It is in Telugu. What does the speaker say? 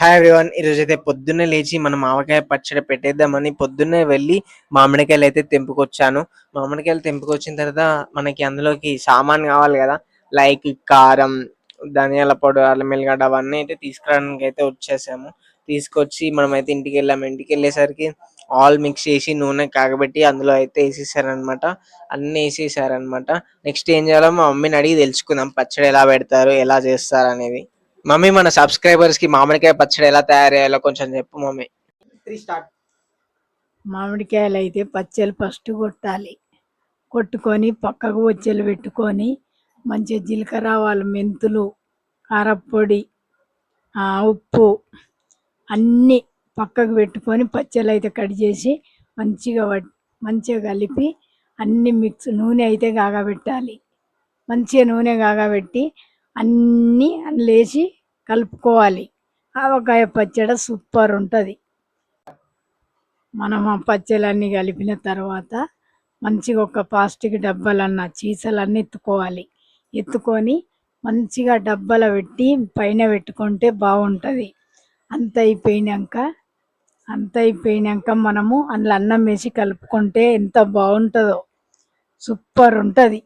హాయ్ ఎవ్రీవన్ ఈరోజు అయితే పొద్దున్నే లేచి మనం మామిడికాయ పచ్చడి పెట్టేద్దామని పొద్దున్నే వెళ్ళి మామిడికాయలు అయితే తెంపుకొచ్చాను. మామిడికాయలు తెంపుకొచ్చిన తర్వాత మనకి అందులోకి సామాన్ కావాలి కదా. లైక్ కారం ధనియాల పొడి అల్లం వెల్లిగడ్డ అవన్నీ అయితే తీసుకురావడానికి అయితే వచ్చేసాము. తీసుకొచ్చి మనం అయితే ఇంటికి వెళ్ళాము. ఇంటికి వెళ్ళేసరికి ఆల్ మిక్స్ చేసి నూనె కాగబెట్టి అందులో అయితే వేసేసారనమాట అన్ని వేసేసారనమాట నెక్స్ట్ ఏం చేయాలో మా మమ్మీని అడిగి తెలుసుకుందాం. పచ్చడి ఎలా పెడతారు ఎలా చేస్తారు అనేది. మమ్మీ మన సబ్స్క్రైబర్స్కి మామిడికాయ పచ్చడి ఎలా తయారు చేయాలో కొంచెం చెప్పు మమ్మీ. త్రీ స్టార్ట్ మామిడికాయలు అయితే పచ్చలు ఫస్ట్ కొట్టాలి. కొట్టుకొని పక్కకు వచ్చేలు పెట్టుకొని మంచిగా జీలకర్ర ఆవాలు మెంతులు కారప్పొడి ఆ, ఉప్పు అన్నీ పక్కకు పెట్టుకొని పచ్చలు అయితే కట్ చేసి మంచిగా వట్- మంచిగా కలిపి అన్ని మిక్స్ నూనె అయితే కాగబెట్టాలి మంచిగా నూనె కాగబెట్టి అన్నీ లేచి కలుపుకోవాలి. ఆవకాయ పచ్చడి సూపర్ ఉంటుంది. మనం ఆ పచ్చలన్నీ కలిపిన తర్వాత మంచిగా ఒక ప్లాస్టిక్ డబ్బాలన్న చీసలన్నీ ఎత్తుకోవాలి. ఎత్తుకొని మంచిగా డబ్బాల పెట్టి పైన పెట్టుకుంటే బాగుంటుంది. అంత అయిపోయినాక అంత అయిపోయినాక మనము అందులో అన్నం వేసి కలుపుకుంటే ఎంత బాగుంటుందో. సూపర్ ఉంటుంది.